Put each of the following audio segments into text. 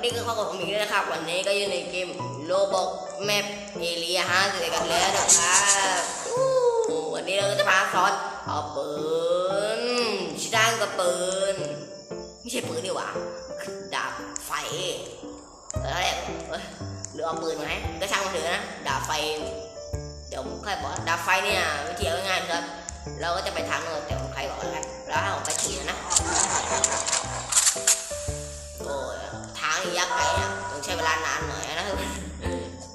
วันนี้ก็เข้ากับผมอีกแล้วนะครับ วันนี้ก็อยู่ในเกมโลบอกแมปเอเรียฮะเจอกันแล้วนะครับวันนี้เราก็จะพาซอนเอาปืนชิด้านกับปืนไม่ใช่ปืนดีกว่าดาบไฟตอนแรกหรือเอาปืนมาให้ก็ช่างมันเถอะนะดาบไฟ เดี๋ยวใครบอกดาบไฟเนี่ยวิธีเอาง่ายๆครับ เราก็จะไปทางโน้นแต่ใครบอกแล้วแล้วให้ผมไปทีนะ ช้เวลานานหน่อยนะ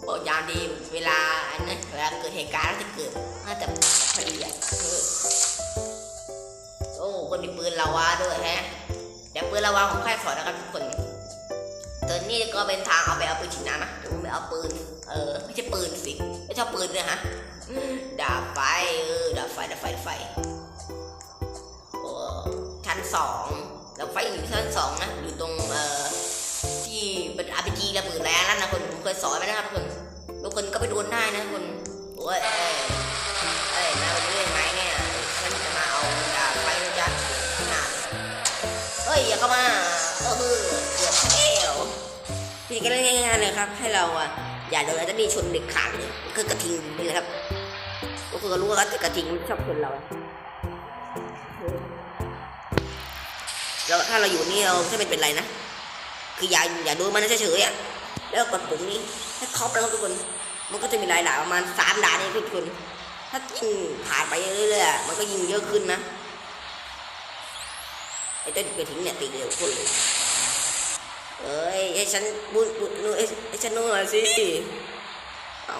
โอ้ยามดีเวลาอันนั้นเวลาเกิดเหตุการณ์น่าจะเกิดน่าจะพอดีอะโอ้คนมีปืนลาวาด้วยแฮะเดี๋ยวปืนลาวาของใครขอนะครับทุกคนตัวนี้ก็เป็นทางเอาไปเอาปืนฉีดน้ำนะดี๋ยวผมไปเอาปืน เออไม่ใช่ปืนสิไม่ชอบปืนเลยฮะดาบไฟเออดาบไฟดาบไฟดาบไฟชั้นสองแล้วไฟอยู่ชั้นสองนะอยู่ตรงเอ่อ อาร์พีจีระเบิดแรงนั่นนะคนผมเคยสอนไปนะครับคนทุกคนก็ไปดูได้นะคนโอ้ยเอ้ยเอ้ยนาเป็นเรื่องไหมเนี่ยฉันจะมาเอาดาบไฟนะจ๊ะน่าเฮ้ยอย่าเข้ามาเออเกือบแก้วพี่ก็เล่นง่ายๆเลยครับ ให้เราอะอย่าโดนอัตนีชนเด็กขาดเลยคือกระทิงนี่แหละครับก็คือรู้ว่ากระทิงชอบชนเราแล้วถ้าเราอยู่นี่เราไม่เป็นไรนะ คืออย่าอย่าดูมันเฉยๆอะแล้วกดปุ่มนี้ให้ครบแล้วทุกคน มันก็จะมีหลายด่านประมาณสามด่านนี่ทุกคน ถ้ายิงผ่านไปเรื่อยๆอะมันก็ยิงเยอะขึ้นนะไอ้เจ้ากิดทิ้งเนี่ยตีเร็วคนเลยเอ้ยให้ฉันบุญบุญนู้ให้ฉันนู่นหน่อยสิเอา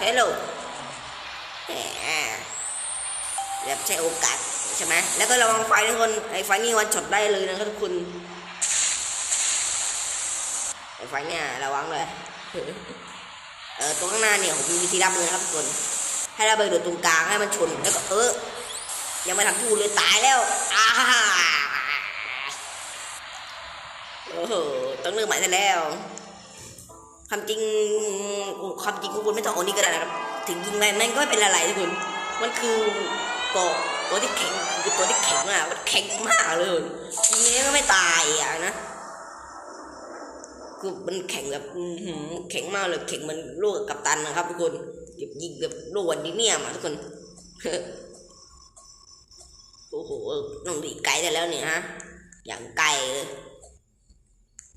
ฮัลโหลแหมแบบใช้โอกาสใช่ไหมแล้วก็ระวังไฟทุกคนไอ้ไฟนี่วันช็อตได้เลยนะครับทุกคน ไอ้ไฟเนี่ยระวังเลยเออตรงข้างหน้าเนี่ยผมมีวิธีรับมือนะครับทุกคนให้ระเบิดโดดตรงกลางให้มันชนแล้วก็เออยังไม่ทันพูดเลยตายแล้วอ้าโอ้โหต้องเริ่มใหม่ซะแล้วความจริงความจริงคุณไม่ต้องเอานี่ก็ได้นะครับ ถึงยิงไปมันก็ไม่เป็นอะไรทุกคนมันคือเกาะตัวที่แข็งคือตัวที่แข็งอะมันแข็งมากเลยยิงเนี้ก็ไม่ตายอะนะ คือมันแข็งแบบอื้อหือแข็งมากเลยแข็งเหมันลูกกับตันนะครับ ทุกคนเก็บยิงแบบลูกวันนี้เนี่ยมาทุกคนโอ้โหน้องดีไกลได้แล้วเนี่ยฮะ อย่างไกลเลย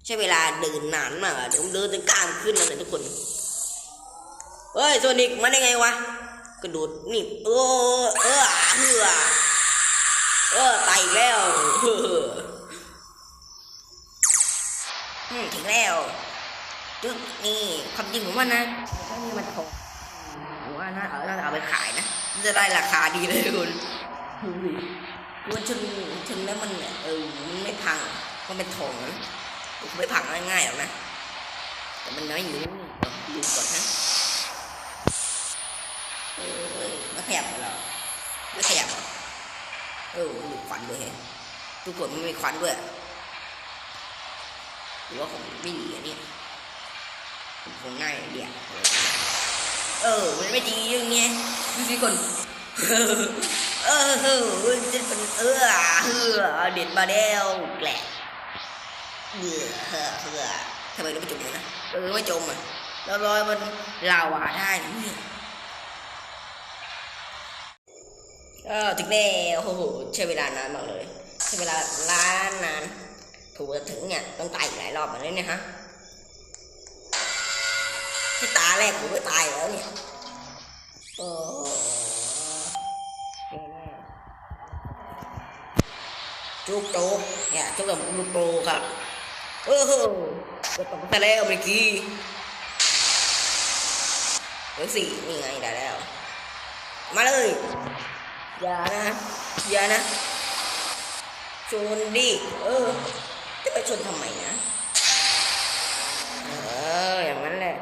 ใช้เวลาเดินนานมากเดี๋ยวผมเดินจนกล้ามขึ้นแล้วเนี่ยทุกคนเฮ้ยโซนิกมาได้ไงวะกระโดดนี่เออเออเอเออตายอีกแล้ว ถึงแล้วจึ๊กนี่ความจริงผมว่านะถ้านี่มันทองผมว่าน่าเอาน่าจะเอาไปขายนะจะได้ราคาดีเลยคุณดูดิมันชนชนแล้วมันเออมันไม่พังมันเป็นทองนะมันไม่พังง่ายๆหรอกนะแต่มันน้อยอยู่ดูก่อนนะเออไม่ขยับเหรอไม่ขยับเหรอเออมันมีควันด้วยทุกคนมันมีควันด้วย หรือว่าผมไม่ดีอันเนี้ยผมคงง่ายเดียวเออ มันไม่ดีอย่างเงี้ยดูสิคนเออเออเออจะเป็นเออเออเด็ดมาแล้วแกละเออเออเออทำไมเราไม่จมเลยนะเออไม่จมอะแล้วรอยมันลาวาได้เนี่ยเออถึงแล้วโอ้โหใช้เวลานานมากเลยใช้เวลาล้านนาน ถูกจะถึงเนี่ยต้องตายอีกหลายรอบแบบนี้เนี่ยฮะแค่ตาแรกผมก็ตายแล้วเนี่ยโอ้จุกโตเนี่ยจุกกับลูกโตครับเออจะตกไปแล้วเมื่อกี้เดี๋ยสี่นี่ไงได้แล้ว มาเลย อย่านะ อย่านะชนดิเออ ชนทำไมนะ เออ อย่างนั้นแหละ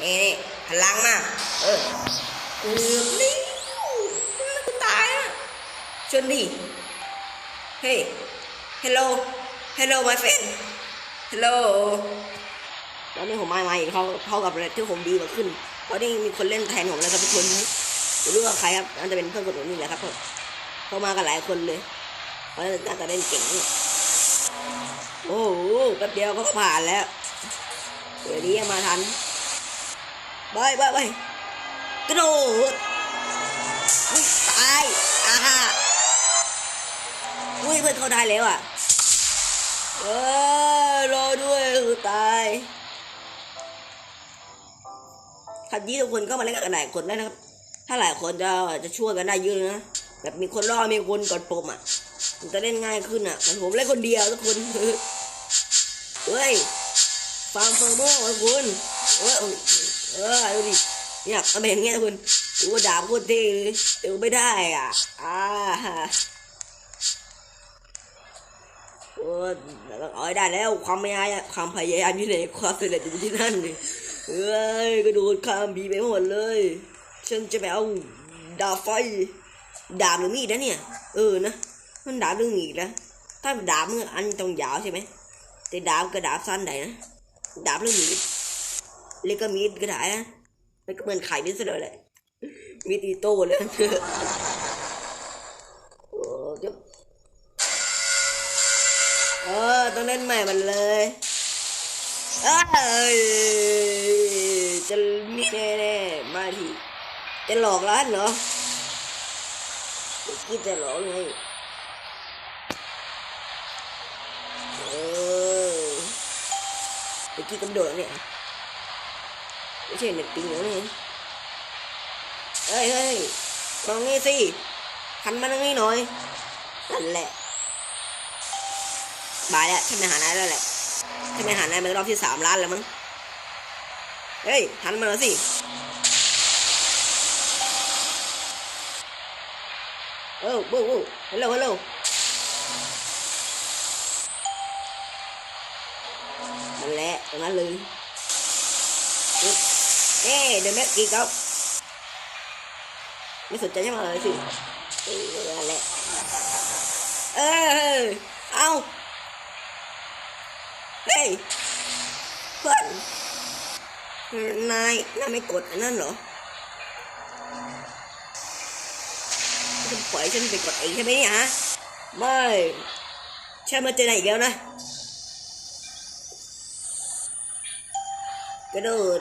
นี่นี่พลังมาก เออเกือบนิ้วกูตายอะ ชนดิ เฮ้ย hello hello my friend hello ตอนนี้ผมมาใหม่เขาเขากับที่ผมดีกว่าขึ้น เพราะนี่มีคนเล่นแทนผมแล้วครับทุกคนไม่รู้ว่าใครครับน่าจะเป็นเพื่อนคนอื่นนี่แหละครับเขามากันหลายคนเลยเขาน่าจะเล่นเก่ง โอ้โหแป๊บเดียวก็ผ่านแล้วเดี๋ยวนี้ยังมาทันไปไปไปกระโดดตายอ่าฮะอุ้ยเพื่อนเขาได้แล้วอะเออรอด้วยคือตายคันนี้ทุกคนก็มาเล่นกันหลายคนได้นะครับ ถ้าหลายคนจะจะช่วยกันได้เยอะนะ แบบมีคนรอมีคนกดปุ่มอะมันจะเล่นง่ายขึ้นอะแต่ผมเล่นคนเดียวทุกคนเฮ้ยฟาร์มเฟอร์เมอร์คุณเออเออดูดิเนี่ยเอาไปอย่างเงี้ยทุกคนดูว่าดาบโคตรเท่เลยแต่ว่าไม่ได้อะอ่าโอ้เอาได้แล้วความพยายามความพยายามที่ไหนความสำเร็จอยู่ที่นั่นเลยเอ้ยกระโดดข้ามบีไปหมดเลย ฉันจะไปเอาดาบไฟ ดาบหรือมีดนะเนี่ย เออนะ มันดาบเรื่องมีดนะถ้าดาบมันอันตรงยาวใช่ไหมแต่ดาบกับดาบสั้นได้นะดาบเรื่องมีดเล็กก็มีดก็ได้นะมันก็เหมือนไข่นิดเดียแหละมีดอีโต้เลยโอ้ยเออต้องเล่นใหม่มันเลยเอ้ยจะมีแน่ๆมาทีจะหลอกร้านเหรอ คิดจะหลอกไงเออเมื่อกี้กำโดดเนี่ยไม่ใช่เน็ตปิงแล้วนี่เฮ้ยเฮ้ยมองนี่สิหันมาตรงนี้หน่อยนั่นแหละบายแล้วฉันไปหานายแล้วแหละฉันไปหานายเป็นรอบที่สามล้านแล้วมั้งเฮ้ยหันมาหน่อยสิ เออวู้วู้ฮัลโหลฮัลโหลนั่นแหละตรงนั้นเลยเอ๊เดี๋ยวแม็กกี้เขาไม่สนใจใช่ไหมเลยสิเออนั่นแหละเออเอาเฮ้ยเพื่อนนายนายไม่กดอันนั้นเหรอ ปล่อยฉันไปกดเองใช่ไหมเนี่ยฮะ ไม่ฉันมาเจอไหนอีกแล้วนะ กระโดด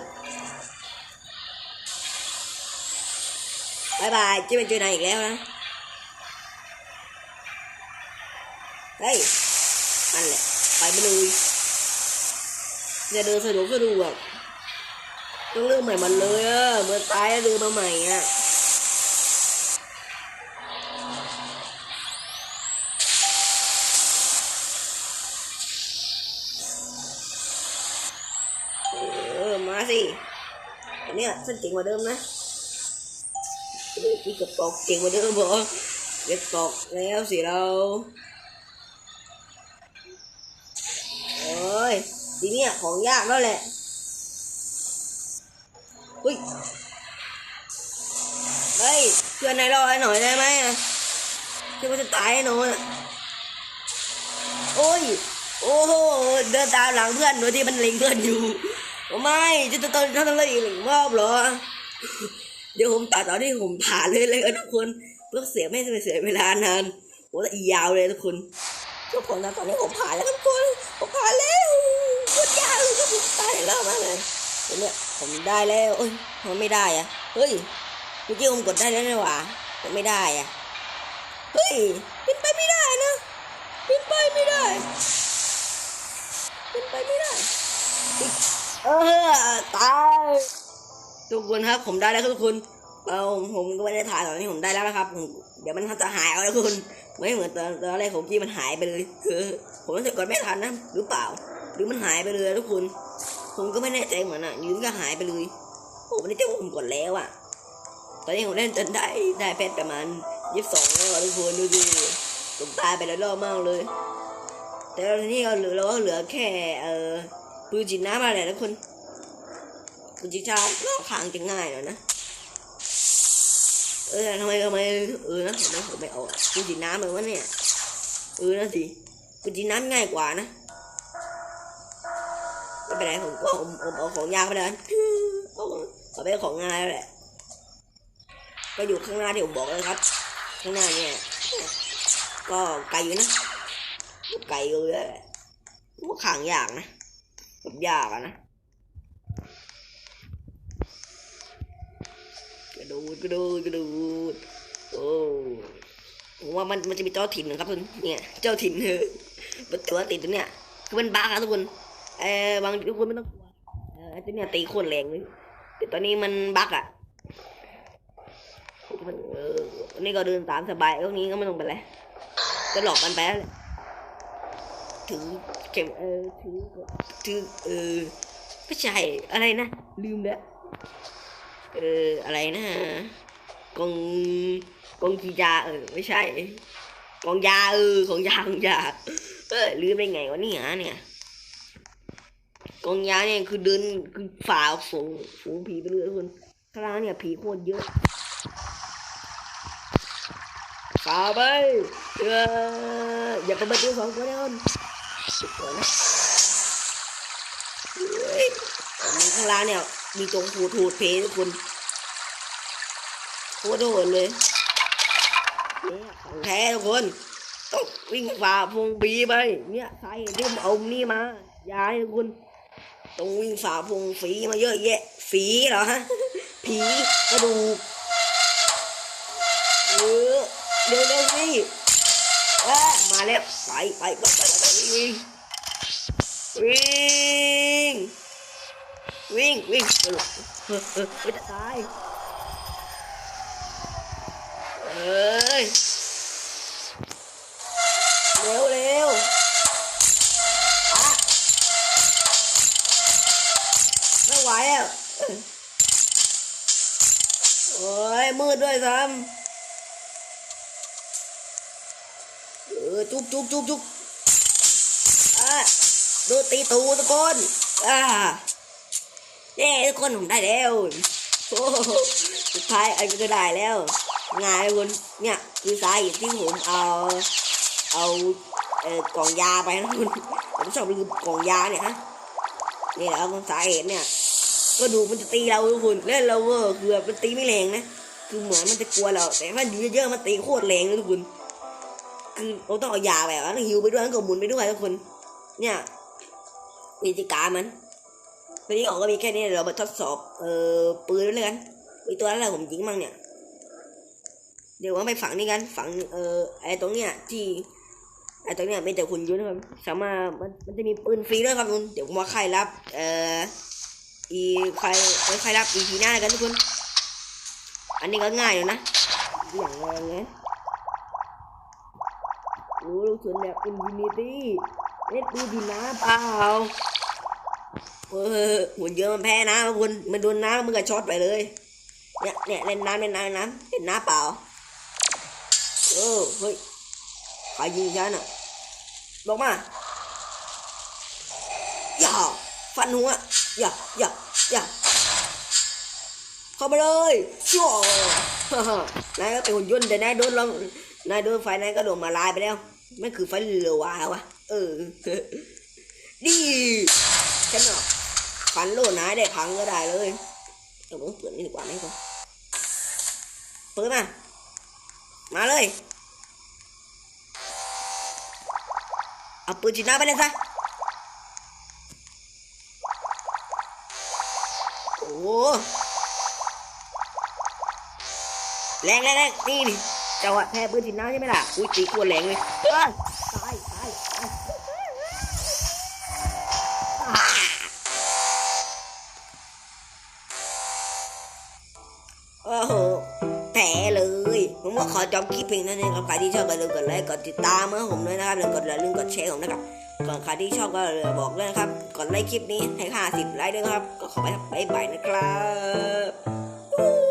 บายบายจะมาเจอไหนอีกแล้วนะ เฮ้ยนั่นแหละ ไปไปเลยจะเดินสะดวกสะดวกต้องเริ่มใหม่หมันเลยอะเมื่อตายแล้วเดินมาใหม่อะ เนี้ยฉันเก่งกว่าเดิมนะยพี่กระปอกเก่งกว่าเดิมบอกเก็บตอกแล้วสิเราโอ้ยทีนี้ของยากแล้วแหละเฮ้ยเฮ้ยเพื่อนนายรอให้หน่อยได้ไหมอะคิดว่าจะตายแน่นอนอะโอ้ย โอ้โห เดินตามหลังเพื่อนโดยที่มันเล็งเพื่อนอยู่ โอ้ไม่จะจะต้องทำอะไรอีกหนึ่งรอบเหรอ เดี๋ยวผมตัดตอนที่ผมผ่านเลยเลยกันทุกคนเพื่อเสียไม่เสียเวลานานโอ้แต่อียาวเลยทุกคนทุกคนนะตอนนี้ผมผ่านแล้วทุกคนผมผ่านแล้วโคตรยากเลยครับผมตายแล้วมากเลยเนี่ยผมได้แล้วเอ้ยทำไมไม่ได้อะเฮ้ยเมื่อกี้ผมกดได้แล้วนี่หว่าแต่ไม่ได้อะเฮ้ยเป็นไปไม่ได้นะเป็นไปไม่ได้เป็นไปไม่ได้ เออตายทุกคนครับ ผมได้แล้วครับทุกคน เอาผมก็ไม่ได้ถ่ายตอนนี้ผมได้แล้วนะครับผมเดี๋ยวมันจะหายเอาแล้วทุกคนไม่เหมือนตอนตอนแรกผมที่มันหายไปเลยเออผมรู้สึกกดไม่ทันนะหรือเปล่า หรือมันหายไปเลยทุกคน ผมก็ไม่แน่ใจเหมือนอะยืนก็หายไปเลยผมไม่ได้เจ้าผมกดแล้วอะ ตอนนี้ผมเล่นจนได้ได้เพชรประมาณยี่สิบสองแล้วทุกคนดูดิผมตายไปแล้วรอบมากเลย แต่ตอนนี้เราเหลือเราก็เหลือแค่เออ ปืนฉีดน้ำอะไรทุกคนปืนฉีดน้ำก็ขางจะง่ายหน่อยนะ เออทำไมทำไมเออนะทำไมผมไม่เอาอะปืนฉีน้ำเลยวะเนี่ย เออนะสิปืนฉีดน้ำง่ายกว่านะไม่เป็นไรผมก็ผมผมเอาของยากไปแล้วกันเอาไปของง่ายแล้วแหละ ก็อยู่ข้างหน้าที่ผมบอกเลยครับ ข้างหน้าเนี่ย ก็ไกลอยู่นะ ไก่อยู่เลยขังยากนะ แบบยากนะกระโดดกระโดดกระโดดโอ้ผมว่ามันมันจะมีเจ้าถิ่นนะครับทุกคนเนี่ยเจ้าถิ่นเออมันตัวติดตัวเนี่ยคือมันบ้าครับทุกคนเออบางทุกคนไม่ต้องกลัวเออตัวเนี่ยตีโคตรแรงเลยแต่ตอนนี้มันบั๊กอะมันเอออันนี้ก็เดินตามสบายพวกนี้ก็ไม่ต้องเป็นไรก็หลอกกันไปแล้ว ถือเข็มเออถือถือเออไม่ใช่อะไรนะลืมแล้วเอออะไรนะกองกองกียาเออไม่ใช่กองยาเออของยาของยาเออลืมได้ไงวะเนี่ยเนี่ยกองยาเนี่ยคือเดินคือฝ่าฝูงฝูงผีไปเรื่อยคนข้างล่างเนี่ยผีโคตรเยอะฝ่าไปเอออย่าไปเปิดตัวสองตัวแน่นอน สุดยอดนะเฮ้ยอันนี้ข้างล่างเนี่ย มีตรงหูถูดเพทุกคนโคตรโหดเลยเนี่ยของแท้ทุกคนต้องวิ่งฝ่าพงบีไป เนี่ยสาเหตุที่ผมเอานี่มา ย้าให้ทุกคนต้องวิ่งฝ่าพงฝีมาเยอะแยะ ฝีเหรอฮะ ผีกระดูกเออเร็วเร็วสิเออ มาแล้วไปไปไปไปวิ่งวิ่งวิ่งวิ่งเออเออเออไม่จะตายเอ้ยเร็วเร็วอะไม่ไหวอะโอ้ยมืดด้วยซ้ำ เออ จุกจุกจุกจุกอะดูตีตูทุกคนอ่าเย้ทุกคนผมได้แล้วโอ้สุดท้ายไอ้ก็ได้แล้วง่ายคุณเนี่ยคือสาเหตุที่ผมเอาเอาเออกล่องยาไปนะคุณผมชอบลืมกล่องยาเนี่ยฮะนี่แหละครับสาเหตุเนี่ย ก็ดูมันจะตีเราทุกคนเล่นเราเวอร์คือบมันตีไม่แรงนะคือเหมือนมันจะกลัวเราแต่ถ้าอยู่เยอะๆมันตีโคตรแรงเลยทุกคน คือเราต้องเอายาแบบนั้นหิวไปด้วยแล้วก็หมุนไปด้วยทุกคน เนี่ยวิธีการมันวันนี้ออกก็มีแค่นี้เดี๋ยวเรามาทดสอบเอ่อปืนด้วยกันไอตัวนั้นแหละผมยิงมั่งเนี่ย เดี๋ยวว่าไปฝังนี่กันฝังเอ่อไอ้ตรงเนี้ยที่ไอ้ตรงเนี้ยไม่แต่คุณยุ่นนะครับสามารถมันมันจะมีปืนฟรีด้วยครับคุณเดี๋ยวผมว่าใครรับเอ่ออีใครใครรับอีพีหน้ากันทุกคน อันนี้ก็ง่ายอยู่นะอย่างแรงเลย โอ้ลูกศรแบบอินฟินิตี้เล่นดูดีน้ำเปล่าเออหุ่นเยอะมันแพ้น้ำมันมันโดนน้ำมันก็ช็อตไปเลย เนี่ยเนี่ยเล่นน้ำเล่นน้ำนน้ำเล่นน้ำเปล่าเออเฮ้ยใครยิงฉันอะลงมาอย่าฟันหัวอย่าอย่าอย่าเข้ามาเลยชั่วนายก็เป็นหุ่นยนต์แต่นายโดนลองนายโดนไฟนายก็โดนมาลายไปแล้ว ไม่คือไฟเรือวาวะ เออ ดีฉันอะฟันโลนาได้พังก็ได้เลยเดี๋ยวผมเปิดนี่ดีกว่าไหมก่อนเปิดมา มาเลย เอาปืนจีน่าไปเลยซะโอ้แรงแรงแรงนี่นี่ เจ้าอะแพ้ปืนจีน่าใช่ไหมล่ะ อุ้ยตีขวดแรงเลยเอ้ยตายตายตายอ่าโอ้โหแผลเลย ผมว่าขอจบคลิปเพียงเท่านี้ครับใครที่ชอบก็อย่าลืมกดไลค์ กดติดตามเมื่อผมด้วยนะครับอย่าลืมกดอย่าลืมกดแชร์ผมนะครับก่อนใครที่ชอบก็อย่าบอกด้วยนะครับ กดไลค์คลิปนี้ให้ห้าสิบไลค์ด้วยครับ ก็ขอไปครับบ๊ายบายนะครับ